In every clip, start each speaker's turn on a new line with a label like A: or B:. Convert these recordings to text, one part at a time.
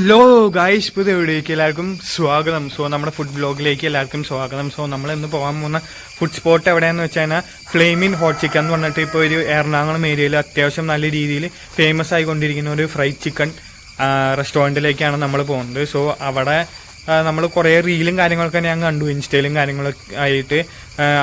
A: Hello guys പുതിയ വീഡിയോയ്ക്ക് എല്ലാവർക്കും സ്വാഗതം. സോ നമ്മുടെ ഫുഡ് ബ്ലോഗിലേക്ക് എല്ലാവർക്കും സ്വാഗതം. സോ നമ്മൾ ഇന്ന് പോകാൻ പോകുന്ന ഫുഡ് സ്പോട്ട് എവിടെയാന്ന് വെച്ച് കഴിഞ്ഞാൽ ഫ്ലെയിമിൻ ഹോട്ട് ചിക്കൻ എന്ന് പറഞ്ഞിട്ട് ഇപ്പോൾ ഒരു എറണാകുളം ഏരിയയിൽ അത്യാവശ്യം നല്ല രീതിയിൽ ഫേമസ് ആയിക്കൊണ്ടിരിക്കുന്ന ഒരു ഫ്രൈഡ് ചിക്കൻ റെസ്റ്റോറന്റിലേക്കാണ് നമ്മൾ പോകുന്നത്. സോ അവിടെ നമ്മൾ കുറേ റീലും കാര്യങ്ങളൊക്കെ ഞാൻ കണ്ടു. ഇൻസ്റ്റയിലും കാര്യങ്ങളൊക്കെ ആയിട്ട്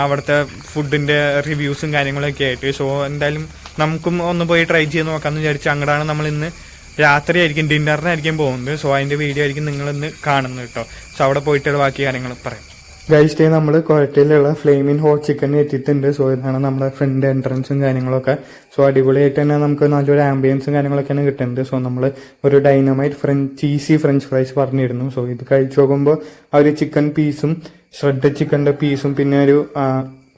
A: അവിടുത്തെ ഫുഡിന്റെ റിവ്യൂസും കാര്യങ്ങളൊക്കെ ആയിട്ട്. സോ എന്തായാലും നമുക്കും ഒന്ന് പോയി ട്രൈ ചെയ്ത് നോക്കാമെന്ന് വിചാരിച്ചു അങ്ങോട്ടാണ് നമ്മൾ ഇന്ന് രാത്രി ആയിരിക്കും ഡിന്നറിനായിരിക്കും പോകുന്നത്. സോ അതിന്റെ വീഡിയോ ആയിരിക്കും നിങ്ങൾ ഇന്ന് കാണുന്നത് കേട്ടോ. സോ അവിടെ പോയിട്ടുള്ള ബാക്കി കാര്യങ്ങൾ പറയാം. ഗൈസ് ഡേ നമ്മൾ കൊരട്ടയിലുള്ള ഫ്ലെയിമിൻ ഹോട്ട് ചിക്കൻ എത്തിയിട്ടുണ്ട്. സോ ഇതാണ് നമ്മുടെ ഫ്രണ്ട് എൻട്രൻസും കാര്യങ്ങളൊക്കെ. സോ അടിപൊളിയായിട്ട് തന്നെ നമുക്ക് നല്ലൊരു ആംബിയൻസും കാര്യങ്ങളൊക്കെയാണ് കിട്ടുന്നത്. സോ നമ്മൾ ഒരു dynamite French cheesy French fries പറഞ്ഞിരുന്നു. സോ ഇത് കഴിച്ചു നോക്കുമ്പോൾ ആ ഒരു ചിക്കൻ പീസും ഷ്രെഡ് ചിക്കന്റെ പീസും പിന്നെ ഒരു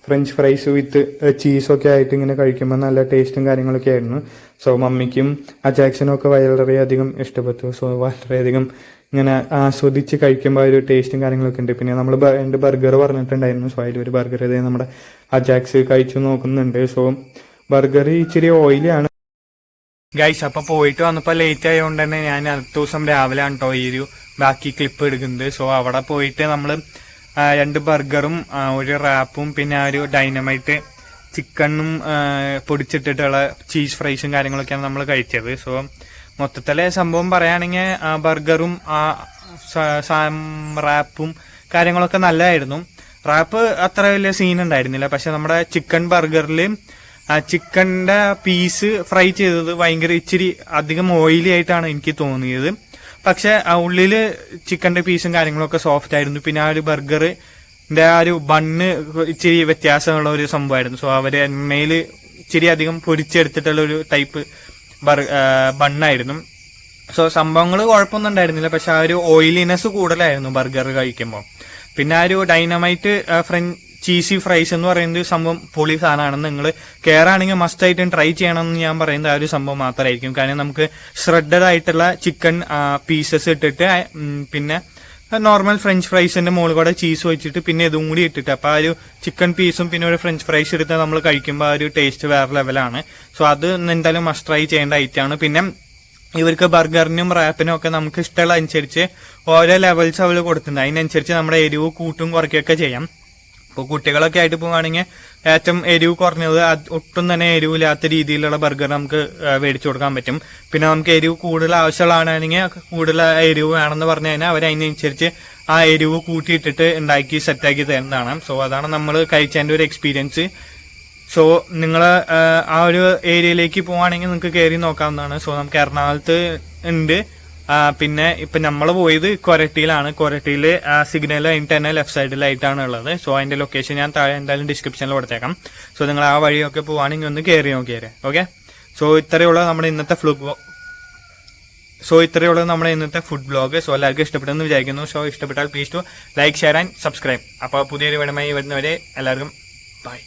A: ഫ്രഞ്ച് ഫ്രൈസ് വിത്ത് ചീസൊക്കെ ആയിട്ട് ഇങ്ങനെ കഴിക്കുമ്പോൾ നല്ല ടേസ്റ്റും കാര്യങ്ങളൊക്കെ ആയിരുന്നു. സോ മമ്മിക്കും അജാക്സനും ഒക്കെ വളരെയധികം ഇഷ്ടപ്പെട്ടു. സോ വളരെയധികം ഇങ്ങനെ ആസ്വദിച്ച് കഴിക്കുമ്പോൾ ഒരു ടേസ്റ്റും കാര്യങ്ങളൊക്കെ ഉണ്ട്. പിന്നെ നമ്മൾ രണ്ട് ബർഗർ പറഞ്ഞിട്ടുണ്ടായിരുന്നു. സോ അതിൽ ഒരു ബർഗർ ഇതേ നമ്മുടെ അജാക്സ് കഴിച്ചു നോക്കുന്നുണ്ട്. സോ ബർഗർ ഇച്ചിരി ഓയിലാണ് ഗൈസ് അപ്പൊ പോയിട്ട് വന്നപ്പോ ലേറ്റ് ആയതുകൊണ്ട് തന്നെ ഞാൻ അടുത്ത ദിവസം രാവിലെ ആണ് കേട്ടോ ഈ ഒരു ബാക്കി ക്ലിപ്പ് എടുക്കുന്നത്. സോ അവിടെ പോയിട്ട് നമ്മൾ രണ്ട് ബർഗറും ഒരു റാപ്പും പിന്നെ ആ ഒരു ഡൈനമൈറ്റ് ചിക്കണും പൊടിച്ചിട്ടിട്ടുള്ള ചീസ് ഫ്രൈസും കാര്യങ്ങളൊക്കെയാണ് നമ്മൾ കഴിച്ചത്. സോ മൊത്തത്തിലെ സംഭവം പറയുകയാണെങ്കിൽ ബർഗറും ആ റാപ്പും കാര്യങ്ങളൊക്കെ നല്ലതായിരുന്നു റാപ്പ് അത്ര വലിയ സീൻ ഉണ്ടായിരുന്നില്ല. പക്ഷെ നമ്മുടെ ചിക്കൻ ബർഗറിൽ ചിക്കന്റെ പീസ് ഫ്രൈ ചെയ്തത് ഭയങ്കര ഇച്ചിരി അധികം ഓയിലി ആയിട്ടാണ് എനിക്ക് തോന്നിയത്. പക്ഷെ ആ ഉള്ളിൽ ചിക്കന്റെ പീസും കാര്യങ്ങളൊക്കെ സോഫ്റ്റ് ആയിരുന്നു. പിന്നെ ആ ഒരു ബർഗറിന്റെ ആ ഒരു ബണ്ണ് ഇച്ചിരി വ്യത്യാസമുള്ള ഒരു സംഭവമായിരുന്നു. സോ അവർ എണ്ണയിൽ ഇച്ചിരി അധികം പൊരിച്ചെടുത്തിട്ടുള്ള ഒരു ടൈപ്പ് ബണ്ണായിരുന്നു സോ സംഭവങ്ങൾ കുഴപ്പമൊന്നും ഉണ്ടായിരുന്നില്ല. പക്ഷെ ആ ഒരു ഓയിലിനെസ് കൂടുതലായിരുന്നു ബർഗർ കഴിക്കുമ്പോൾ പിന്നെ ആ ഒരു ഡൈനമൈറ്റ് ഫ്രഞ്ച് ചീസി ഫ്രൈസ് എന്ന് പറയുന്ന ഒരു സംഭവം പൊളി സാധനമാണ് നിങ്ങൾ കയറാണെങ്കിൽ മസ്റ്റ് ആയിട്ടും ട്രൈ ചെയ്യണമെന്ന് ഞാൻ പറയുന്നത് ആ ഒരു സംഭവം മാത്രമായിരിക്കും. കാരണം നമുക്ക് ഷ്രെഡഡ് ആയിട്ടുള്ള ചിക്കൻ പീസസ് ഇട്ടിട്ട് പിന്നെ നോർമൽ ഫ്രഞ്ച് ഫ്രൈസിന്റെ മുകളിൽ കൂടെ ചീസ് വെച്ചിട്ട് പിന്നെ ഇതും കൂടി ഇട്ടിട്ട്. അപ്പൊ ആ ഒരു ചിക്കൻ പീസും പിന്നെ ഒരു ഫ്രഞ്ച് ഫ്രൈസ് എടുത്ത് നമ്മൾ കഴിക്കുമ്പോൾ ആ ഒരു ടേസ്റ്റ് വേറെ ലെവലാണ് സോ അത് എന്തായാലും മസ്റ്റ് ട്രൈ ചെയ്യേണ്ട ഐറ്റം ആണ്. പിന്നെ ഇവർക്ക് ബർഗറിനും റാപ്പിനും ഒക്കെ നമുക്ക് ഇഷ്ടമുള്ള അനുസരിച്ച് ഓരോ ലെവൽസ് അവർ കൊടുത്തിട്ടുണ്ട്. അതിനനുസരിച്ച് നമ്മുടെ എരിവ് കൂട്ടും കുറയ്ക്കുകയൊക്കെ ചെയ്യാം. ഇപ്പോൾ കുട്ടികളൊക്കെ ആയിട്ട് പോവുകയാണെങ്കിൽ ഏറ്റവും എരിവ് കുറഞ്ഞത് ഒട്ടും തന്നെ എരിവില്ലാത്ത രീതിയിലുള്ള ബർഗർ നമുക്ക് മേടിച്ചു കൊടുക്കാൻ പറ്റും. പിന്നെ നമുക്ക് എരിവ് കൂടുതൽ ആവശ്യമുള്ളതാണെങ്കിൽ കൂടുതൽ എരിവ് വേണമെന്ന് പറഞ്ഞു കഴിഞ്ഞാൽ അവർ അതിനനുസരിച്ച് ആ എരിവ് കൂട്ടിയിട്ടിട്ട് ഉണ്ടാക്കി സെറ്റാക്കി തരുന്നതാണ്. സോ അതാണ് നമ്മൾ കഴിച്ചതിന്റെ ഒരു എക്സ്പീരിയൻസ് സോ നിങ്ങൾ ആ ഒരു ഏരിയയിലേക്ക് പോവാണെങ്കിൽ നിങ്ങൾക്ക് കയറി നോക്കാവുന്നതാണ്. സോ നമുക്ക് എറണാകുളത്ത് ഉണ്ട്. പിന്നെ ഇപ്പൊ നമ്മൾ പോയത് കൊരട്ടിയിലാണ്. കൊരട്ടിയിൽ സിഗ്നൽ കഴിഞ്ഞിട്ട് തന്നെ ലെഫ്റ്റ് സൈഡിലായിട്ടാണ് ഉള്ളത്. സോ അതിന്റെ ലൊക്കേഷൻ ഞാൻ താഴെ എന്തായാലും ഡിസ്ക്രിപ്ഷനിൽ കൊടുത്തേക്കാം. സോ നിങ്ങൾ ആ വഴിയൊക്കെ പോവാണെങ്കിൽ ഒന്ന് കയറി നോക്കിയേരെ. ഓക്കെ സോ ഇത്രയുള്ള നമ്മുടെ ഇന്നത്തെ ഫ്ലൂ സോ ഇത്രയുള്ള നമ്മുടെ ഇന്നത്തെ ഫുഡ് ബ്ലോഗ് സോ എല്ലാവർക്കും ഇഷ്ടപ്പെട്ടെന്ന് വിചാരിക്കുന്നു. സോ ഇഷ്ടപ്പെട്ടാൽ please do like share and subscribe അപ്പോൾ പുതിയൊരു വിടമായി വരുന്നവരെ എല്ലാവർക്കും ബൈ